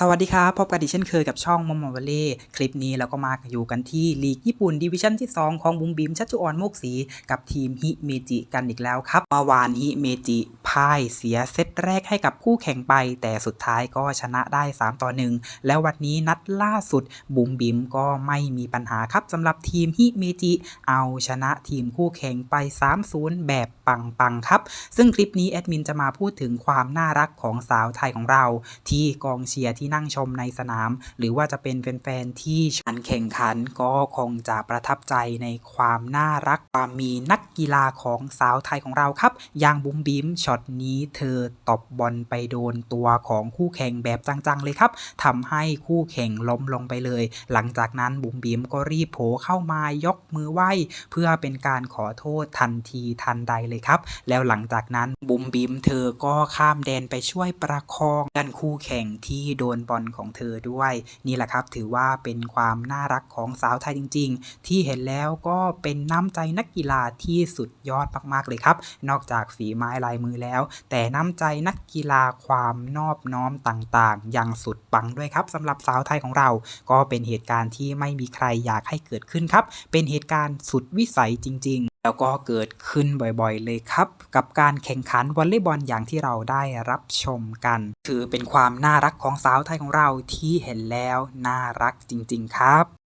สวัสดีครับ พบกันอีกเช่นเคยกับช่องมอมมอวเล่คลิปนี้เราก็มาอยู่กันที่ลีกญี่ปุ่นดิวิชั่นที่ 2 ของบุมบิมชัชจุออนโมกสี กับทีมฮิเมจิกันอีกแล้วครับเมื่อวานฮิเมจิพ่ายเสียเซตแรกให้กับคู่แข่งไป แต่สุดท้ายก็ชนะได้ 3 ต่อ 1 แล้ววันนี้นัดล่าสุด บุ๋มบิมก็ไม่มีปัญหาครับสำหรับทีมฮิเมจิ เอาชนะทีมคู่แข่งไป 3-0 แบบปังๆครับ ซึ่งคลิปนี้แอดมินจะมาพูดถึงความน่ารักของสาวไทยของเรา ที่กองเชียร์ที่นั่งชมในสนาม หรือว่าจะเป็นแฟนๆที่การแข่งขันก็คงจะประทับใจในความน่ารักความมีนักกีฬาของสาวไทยของเราครับ อย่างบุ้มบิมช็อตนี้เธอตบบอลไปโดนตัวของคู่แข่งแบบจังๆเลยครับทำให้คู่แข่งล้มลงไปเลย หลังจากนั้นบุ้มบิมก็รีบโผล่เข้ามายกมือไหว้ เพื่อเป็นการขอโทษทันทีทันใดเลยครับ แล้วหลังจากนั้นบุ๋มบิมเธอก็ข้ามแดนไปช่วยประคองกันคู่แข่งที่โดนบอลของเธอด้วย นี่แหละครับถือว่าเป็นความน่ารักของสาวไทยจริง ๆ ที่เห็นแล้วก็เป็นน้ำใจนักกีฬาที่สุดยอดมากๆเลยครับ นอกจากฝีไม้ลายมือแล้วแต่น้ำใจนักกีฬาความนอบน้อมต่างๆยังสุดปังด้วยครับสำหรับสาวไทยของเรา ก็เป็นเหตุการณ์ที่ไม่มีใครอยากให้เกิดขึ้นครับ เป็นเหตุการณ์สุดวิสัยจริง ๆ แล้วก็เกิดขึ้นบ่อยๆ เลยครับ กับการแข่งขันวอลเลย์บอลอย่างที่เราได้รับชมกัน ถือเป็นความน่ารักของสาวไทยของเราที่เห็นแล้วน่ารักจริง ๆ ครับ